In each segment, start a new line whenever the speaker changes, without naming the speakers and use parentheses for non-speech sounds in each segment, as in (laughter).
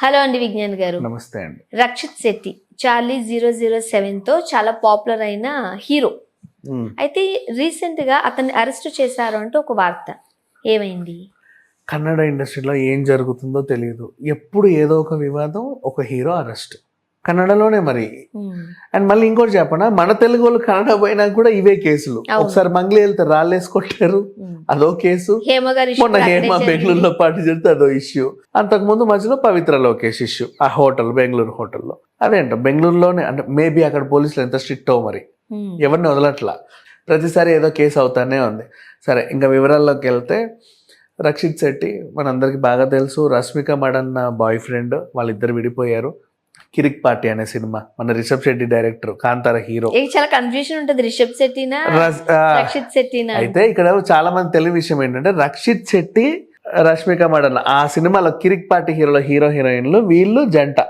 Hello అండి విజ్ఞాన్ గారు.
నమస్తే అండి.
Rakshit Shetty Charlie zero zero సెవెన్తో చాలా పాపులర్ అయిన హీరో. అయితే రీసెంట్గా అతన్ని అరెస్ట్ చేశారు అంటూ ఒక వార్త. ఏమైంది?
కన్నడ ఇండస్ట్రీలో ఏం జరుగుతుందో తెలియదు ఎప్పుడు ఏదో ఒక వివాదం ఒక హీరో అరెస్ట్. కన్నడలోనే మరి. అండ్ మళ్ళీ ఇంకోటి చెప్పనా మన తెలుగు వాళ్ళు కన్నడ పోయినా కూడా ఇవే కేసులు. ఒకసారి మంగ్లీ వెళ్తే రాళ్ళేసి కొట్టారు
ఉమ్.
అదో కేసు. మొన్న హేమ. బెంగళూరులో పార్టీ జరిగితే అదో ఇష్యూ అంతకు ముందు మధ్యలో పవిత్ర లోకేష్ ఇష్యూ ఆ హోటల్ బెంగళూరు హోటల్లో. అదేంట బెంగళూరులోనే అంటే మేబీ అక్కడ పోలీసులు ఎంత స్ట్రిక్ట్ మరి. ఎవరిని వదలట్లా? ప్రతిసారి ఏదో కేసు అవుతానే ఉంది. సరే ఇంకా వివరాల్లోకి వెళ్తే రక్షిత్ శెట్టి మనందరికి బాగా తెలుసు. రష్మిక మడన్న బాయ్ ఫ్రెండ్ వాళ్ళిద్దరు విడిపోయారు. కిరిక్ పార్టీ అనే సినిమా. మన రిషబ్ శెట్టి డైరెక్టర్ కాంతార హీరో.
చాలా కన్ఫ్యూజన్ ఉంటది. రిషబ్ శెట్టినా రక్షిత్ శెట్టినా?
అయితే ఇక్కడ చాలా మంది తెలియని విషయం ఏంటంటే రక్షిత్ శెట్టి రష్మిక మడన్న ఆ సినిమాలో కిరిక్ పార్టీ హీరోలో హీరో హీరోయిన్లు వీళ్ళు జంట.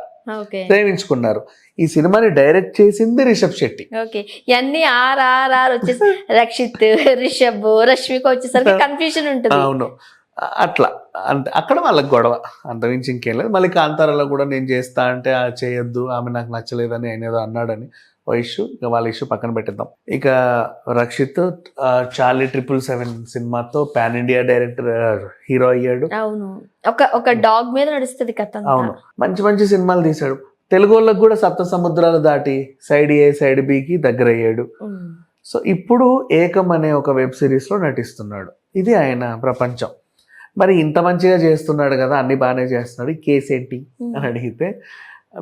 ప్రేమించుకున్నారు. ఈ సినిమాని డైరెక్ట్ చేసింది రిషబ్ శెట్టి.
ఓకే. ఇవన్నీ ఆర్ ఆర్ ఆర్ వచ్చేసి రక్షిత్ రిషబ్ రష్మిక వచ్చేసరికి (laughs) కన్ఫ్యూజన్ ఉంటుంది.
అవును. అట్లా. అంటే అక్కడ వాళ్ళకి గొడవ. అంతమించి ఇంకేం లేదు. మళ్ళీ కాంతారాలో కూడా నేను చేస్తా అంటే ఆ చేయొద్దు. ఆమె నాకు నచ్చలేదని ఆయన ఏదో అన్నాడని ఓ ఇష్యూ. ఇక వాళ్ళ ఇష్యూ పక్కన పెట్టిద్దాం. ఇక రక్షిత్ చార్లీ ట్రిపుల్ సెవెన్ సినిమాతో పాన్ ఇండియా డైరెక్టర్ హీరో అయ్యాడు.
అవును. ఒక ఒక డాగ్ మీద నడుస్తుంది కథ.
అవును. మంచి మంచి సినిమాలు తీశాడు. తెలుగు వాళ్ళకి కూడా సప్త సముద్రాలు దాటి సైడ్ ఏ సైడ్ బికి దగ్గర అయ్యాడు సో ఇప్పుడు ఏకం అనే ఒక వెబ్ సిరీస్లో నటిస్తున్నాడు. ఇది ఆయన ప్రపంచం. మరి ఇంత మంచిగా చేస్తున్నాడు కదా అన్ని బాగానే చేస్తున్నాడు కేసు ఏంటి?
ఉమ్.
అని అడిగితే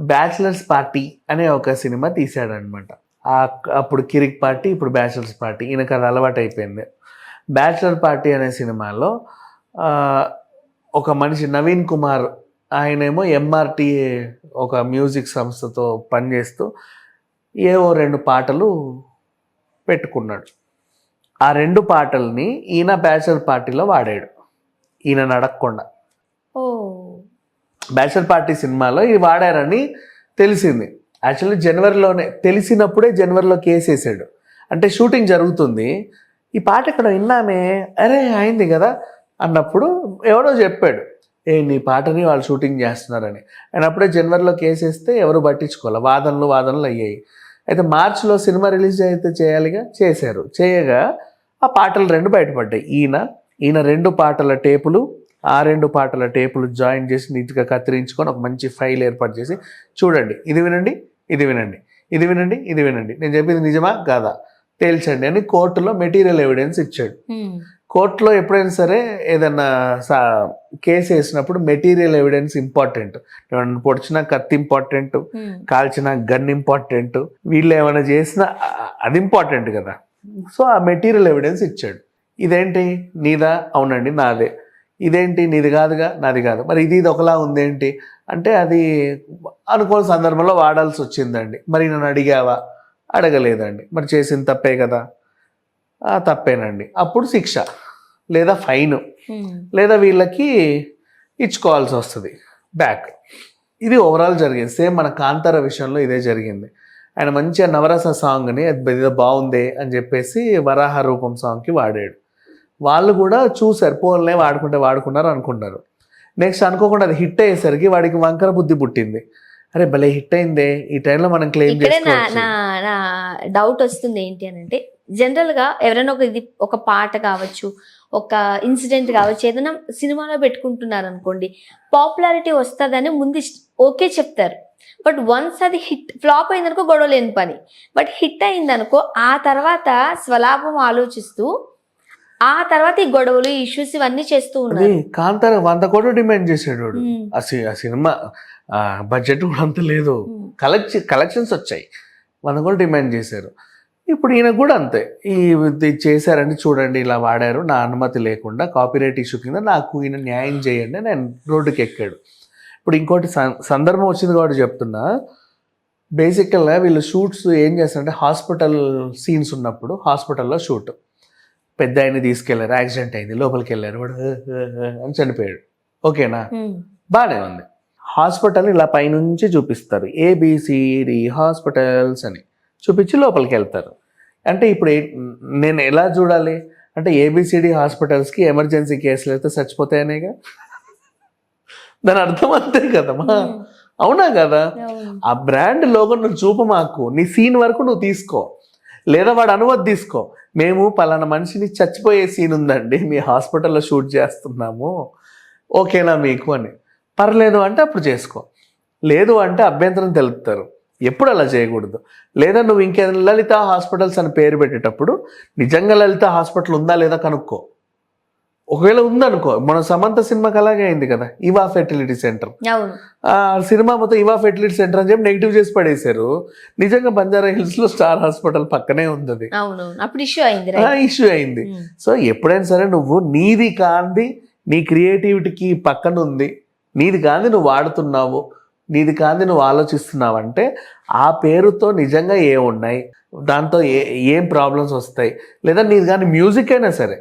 బ్యాచిలర్స్ పార్టీ అనే ఒక సినిమా తీశాడనమాట అప్పుడు కిరిక్ పార్టీ ఇప్పుడు బ్యాచిలర్స్ పార్టీ ఈయనకు అది అలవాటు అయిపోయింది బ్యాచిలర్ పార్టీ అనే సినిమాలో ఒక మనిషి నవీన్ కుమార్ ఆయనేమో ఎంఆర్టీ ఒక మ్యూజిక్ సంస్థతో పనిచేస్తూ ఏవో రెండు పాటలు పెట్టుకున్నాడు. ఆ రెండు పాటల్ని ఈయన బ్యాచిలర్ పార్టీలో వాడాడు. ఈయన అడగకుండా
ఓ.
బ్యాచిలర్ పార్టీ సినిమాలో ఇది వాడారని తెలిసింది. యాక్చువల్లీ జనవరిలోనే తెలిసినప్పుడే జనవరిలో కేసు వేసాడు. అంటే షూటింగ్ జరుగుతుంది. ఈ పాట ఇక్కడ విన్నామే? అరే అయింది కదా అన్నప్పుడు ఎవడో చెప్పాడు. ఏ నీ పాటని వాళ్ళు షూటింగ్ చేస్తున్నారని. అండ్ అప్పుడే జనవరిలో కేసు వేస్తే ఎవరు పట్టించుకోవాలి? వాదనలు వాదనలు అయ్యాయి. అయితే మార్చిలో సినిమా రిలీజ్ అయితే చేయాలిగా? చేశారు. చేయగా ఆ పాటలు రెండు బయటపడ్డాయి. ఈయన ఈయన రెండు పాటల టేపులు ఆ రెండు పాటల టేపులు జాయిన్ చేసి నీట్గా కత్తిరించుకొని ఒక మంచి ఫైల్ ఏర్పాటు చేసి చూడండి. ఇది వినండి ఇది వినండి. ఇది వినండి ఇది వినండి. నేను చెప్పింది నిజమా కాదా? తేల్చండి అని కోర్టులో మెటీరియల్ ఎవిడెన్స్ ఇచ్చాడు. కోర్టులో ఎప్పుడైనా సరే ఏదన్నా కేసు వేసినప్పుడు మెటీరియల్ ఎవిడెన్స్ ఇంపార్టెంట్. పొడిచిన కత్తి ఇంపార్టెంట్ కాల్చిన గన్ ఇంపార్టెంట్ వీళ్ళు ఏమైనా చేసినా అది ఇంపార్టెంట్ కదా? సో ఆ మెటీరియల్ ఎవిడెన్స్ ఇచ్చాడు. ఇదేంటి? నీదా? అవునండి నాదే. ఇదేంటి? నీది కాదుగా? నాది కాదు. మరి ఇది ఇది ఒకలా ఉందేంటి? అంటే అది అనుకోని సందర్భంలో వాడాల్సి వచ్చిందండి. మరి నన్ను అడిగావా? అడగలేదండి. మరి చేసిన తప్పే కదా? ఆ తప్పేనండి. అప్పుడు శిక్ష లేదా ఫైన్ లేదా వీళ్ళకి ఇచ్చుకోవాల్సి వస్తుంది. బ్యాక్. ఇది ఓవరాల్ జరిగింది. సేమ్ మన కాంతార విషయంలో ఇదే జరిగింది. ఆయన మంచిగా నవరస సాంగ్ని అది బాగుంది అని చెప్పేసి వరాహ రూపం సాంగ్కి వాడాడు. వాళ్ళు కూడా చూసారు పోన్లే వాడుకుంటే వాడుకున్నారు అనుకున్నారు నెక్స్ట్ అనుకోకుండా అది హిట్ అయ్యేసరికి వాడికి వంకర బుద్ధి పుట్టింది. అరే భలే హిట్ అయిందే ఈ టైంలో మనం క్లెయిమ్
నా డౌట్ వస్తుంది ఏంటి అని అంటే జనరల్గా ఎవరైనా ఒక ఇది ఒక పాట కావచ్చు ఒక ఇన్సిడెంట్ కావచ్చు ఏదైనా సినిమాలో పెట్టుకుంటున్నారు అనుకోండి పాపులారిటీ వస్తుందని ముందు ఓకే చెప్తారు. బట్ వన్స్ అది హిట్ ఫ్లాప్ అయిందనుకో గొడవ లేని పని. బట్ హిట్ అయిందనుకో ఆ తర్వాత స్వలాభం ఆలోచిస్తూ ఆ తర్వాత ఈ గొడవలు ఇష్యూస్ ఇవన్నీ చేస్తూ
అది
ఉన్నారు
కాంతార వంద కోట్లు డిమాండ్ చేసాడు ఆ సినిమా బడ్జెట్ కూడా అంత లేదు. కలెక్షన్ కలెక్షన్స్ వచ్చాయి. మన కూడా డిమాండ్ చేశారు. ఇప్పుడు ఈయన కూడా అంతే. ఈ ఇది చేశారని చూడండి ఇలా వాడారు. నా అనుమతి లేకుండా కాపీరైట్ ఇష్యూ కింద నాకు ఈయన న్యాయం చేయండి నేను రోడ్డుకి ఎక్కాడు. ఇప్పుడు ఇంకోటి సందర్భం వచ్చింది కాబట్టి చెప్తున్నా. బేసికల్గా వీళ్ళు షూట్స్ ఏం చేస్తారంటే హాస్పిటల్ సీన్స్ ఉన్నప్పుడు హాస్పిటల్లో షూట్. పెద్ద ఆయన్ని తీసుకెళ్ళారు యాక్సిడెంట్ అయింది లోపలికి వెళ్ళారు వాడు అని చనిపోయాడు. ఓకేనా? బాగానే ఉంది. హాస్పిటల్ ఇలా పైనుంచి చూపిస్తారు. ఏబిసిడి హాస్పిటల్స్ అని చూపించి లోపలికి వెళ్తారు. అంటే ఇప్పుడు నేను ఎలా చూడాలి? అంటే ఏబిసిడి హాస్పిటల్స్కి ఎమర్జెన్సీ కేసులు అయితే చచ్చిపోతాయనేగా? దాని అర్థం అంతే కదమ్మా అవునా కదా. ఆ బ్రాండ్ లోగో నువ్వు చూప మాకు. నీ సీన్ వరకు నువ్వు తీసుకో. లేదా వాడు అనుమతి తీసుకో. మేము పలానా మనిషిని చచ్చిపోయే సీన్ ఉందండి మీ హాస్పిటల్లో షూట్ చేస్తున్నాము. ఓకేనా మీకు అని. పర్లేదు అంటే అప్పుడు చేసుకో. లేదు అంటే అభ్యంతరం తెలుపుతారు. ఎప్పుడు అలా చేయకూడదు. లేదా నువ్వు ఇంకేదైనా లలిత హాస్పిటల్స్ అని పేరు పెట్టేటప్పుడు నిజంగా లలిత హాస్పిటల్ ఉందా లేదా కనుక్కో. ఒకవేళ ఉందనుకో మన సమంత సినిమాకి అలాగే అయింది కదా ఇవా ఫెర్టిలిటీ సెంటర్ సినిమా మొత్తం ఇవా ఫెర్టిలిటీ సెంటర్ అని చెప్పి నెగిటివ్ చేసి పడేశారు. నిజంగా బంజారా హిల్స్లో స్టార్ హాస్పిటల్ పక్కనే ఉంది
అప్పుడు ఇష్యూ అయింది
ఇష్యూ అయింది. సో ఎప్పుడైనా సరే నువ్వు నీది కాంది నీ క్రియేటివిటీకి పక్కన ఉంది నీది కాంది నువ్వు వాడుతున్నావు. నీది కాంది నువ్వు ఆలోచిస్తున్నావు అంటే ఆ పేరుతో నిజంగా ఏ ఉన్నాయి? దాంతో ఏ ఏం ప్రాబ్లమ్స్ వస్తాయి? లేదా నీది కానీ మ్యూజిక్ అయినా సరే.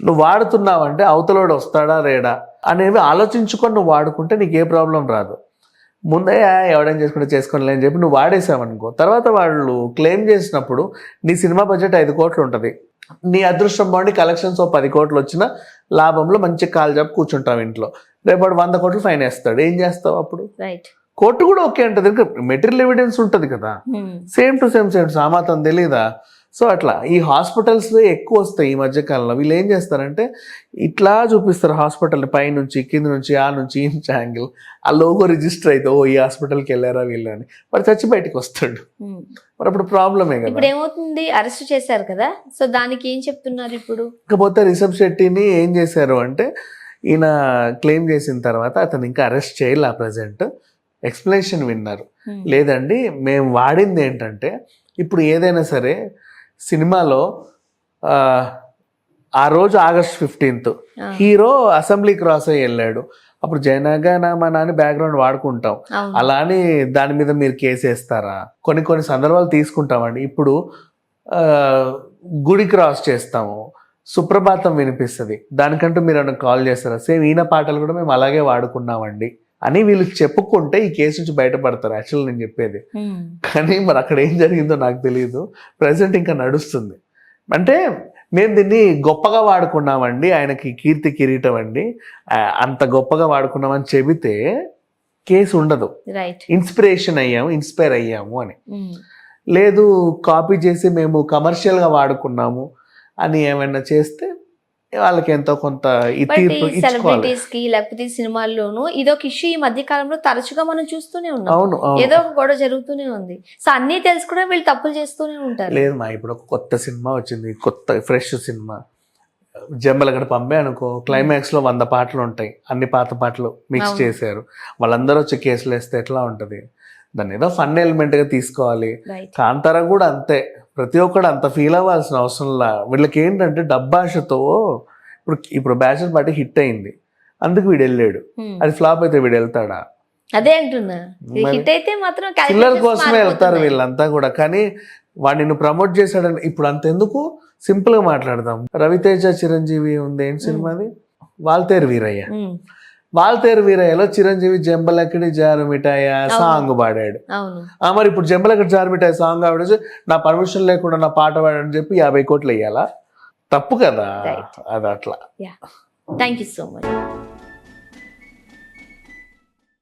నువ్వు వాడుతున్నావు అంటే అవతలోడు వస్తాడా రేడా అనేవి ఆలోచించుకొని నువ్వు వాడుకుంటే నీకు ఏ ప్రాబ్లం రాదు. ముందే "ఆ, ఎవడేం చేసుకుంటే చేసుకోనిలే అని చెప్పి నువ్వు వాడేసావనుకో. తర్వాత వాళ్ళు క్లెయిమ్ చేసినప్పుడు నీ సినిమా బడ్జెట్ ఐదు కోట్లు ఉంటుంది. నీ అదృష్టం బాగుండి కలెక్షన్స్ ఓ పది కోట్లు వచ్చిన లాభంలో మంచి కాలు చెప్పి కూర్చుంటావు ఇంట్లో. రేపటి వంద కోట్లు ఫైన్ వేస్తాడు. ఏం చేస్తావు అప్పుడు?
రైట్
కోర్టు కూడా ఓకే ఉంటుంది ఇంకా మెటీరియల్ ఎవిడెన్స్ ఉంటుంది కదా. సేమ్ టు సేమ్ సేమ్ సామాతం తెలీదా? సో అట్లా. ఈ హాస్పిటల్స్ ఎక్కువ వస్తాయి ఈ మధ్య కాలంలో వీళ్ళు ఏం చేస్తారంటే ఇట్లా చూపిస్తారు హాస్పిటల్ పై నుంచి కింద నుంచి ఆ నుంచి ఈ నుంచి యాంగిల్. ఆ లోగో రిజిస్టర్ అయితే ఓ ఈ హాస్పిటల్కి వెళ్ళారా వీళ్ళు అని. మరి చచ్చి బయటకు వస్తాడు. మరి అప్పుడు ప్రాబ్లమే కదా.
ఇప్పుడు ఏమవుతుంది? అరెస్ట్ చేశారు కదా. సో దానికి ఏం చెప్తున్నారు ఇప్పుడు?
ఇకపోతే రిషబ్ శెట్టిని ఏం చేశారు అంటే ఈయన క్లెయిమ్ చేసిన తర్వాత అతను ఇంకా అరెస్ట్ చేయాలి ప్రజెంట్. ఎక్స్ప్లెనేషన్ విన్నారు.
Hmm.
లేదండి మేము వాడింది ఏంటంటే ఇప్పుడు ఏదైనా సరే సినిమాలో ఆ, ఆ రోజు ఆగస్ట్ ఫిఫ్టీన్త్
ఆ,
హీరో అసెంబ్లీ క్రాస్ అయ్యి వెళ్ళాడు. అప్పుడు జనగణమన అని బ్యాక్గ్రౌండ్ వాడుకుంటాం. అలా అని దాని మీద మీరు కేసు వేస్తారా? కొన్ని కొన్ని సందర్భాలు తీసుకుంటామండి. ఇప్పుడు ఆ, గుడి క్రాస్ చేస్తాము. సుప్రభాతం వినిపిస్తుంది. దానికంటూ మీరు ఏమైనా కాల్ చేస్తారా? సేమ్ ఈయన పాటలు కూడా మేము అలాగే వాడుకున్నామండి అని వీళ్ళు చెప్పుకుంటే ఈ కేసు నుంచి బయటపడతారు. యాక్చువల్ నేను చెప్పేది. కానీ మరి అక్కడ ఏం జరిగిందో నాకు తెలియదు ప్రజెంట్ ఇంకా నడుస్తుంది. అంటే మేము దీన్ని గొప్పగా వాడుకున్నామండి. ఆయనకి కీర్తి కిరీటం అండి. అంత గొప్పగా వాడుకున్నామని చెబితే కేసు ఉండదు. ఇన్స్పిరేషన్ అయ్యాము ఇన్స్పైర్ అయ్యాము అని. లేదు కాపీ చేసి మేము కమర్షియల్గా వాడుకున్నాము. అని ఏమైనా చేస్తే వాళ్ళకి ఎంతో కొంత ఈ
బట్
తీర్పు
ఈ
ఇచ్చుకోవాలి.
సెలబ్రిటీస్కి లేకపోతే సినిమాల్లోనూ ఇదొక ఇష్యూ ఈ మధ్య కాలంలో తరచుగా మనం చూస్తూనే ఉన్నాం.
అవును
ఏదో ఒక గొడవ జరుగుతూనే ఉంది. సో అన్ని తెలుసుకునే వీళ్ళు తప్పులు చేస్తూనే ఉంటారు.
లేదు మా ఇప్పుడు ఒక కొత్త సినిమా వచ్చింది. కొత్త ఫ్రెష్ సినిమా. జంబలగడ పంపే అనుకో క్లైమాక్స్లో వంద పాటలు ఉంటాయి అన్ని పాత పాటలు మిక్స్. చేశారు. వాళ్ళందరూ వచ్చి కేసులు వేస్తే ఎట్లా ఉంటది? దాన్ని ఏదో ఫన్ ఎలిమెంట్గా తీసుకోవాలి. కాంతారా కూడా అంతే. ప్రతి ఒక్కడు అంత ఫీల్ అవ్వాల్సిన అవసరంలా వీళ్ళకి ఏంటంటే డబ్బాషతో ఇప్పుడు ఇప్పుడు బ్యాచర్ పార్టీ హిట్ అయింది. అందుకు వీడు వెళ్ళాడు. అది ఫ్లాప్ అయితే వీడు వెళ్తాడా?
అదే అంటున్నా.
మరి
హిట్ అయితే మాత్రం
కోసమే వెళ్తారు. వీళ్ళంతా కూడా. కానీ వాడిని ప్రమోట్ చేశాడని ఇప్పుడు అంతెందుకు? సింపుల్గా మాట్లాడదాం. రవితేజ చిరంజీవి ఉంది. ఏం సినిమాది వాల్తేరు వీరయ్య. వాల్తేరు వీరయ్యలో చిరంజీవి జంబలకిడి జారు మిఠాయ సాంగ్ పాడాడు. మరి ఇప్పుడు జంబలకిడి జారు మిఠాయి సాంగ్ ఆవిడ నా పర్మిషన్ లేకుండా నా పాట పాడని చెప్పి యాభై కోట్లు వేయాలా తప్పు కదా. అది అట్లా.
Thank you so much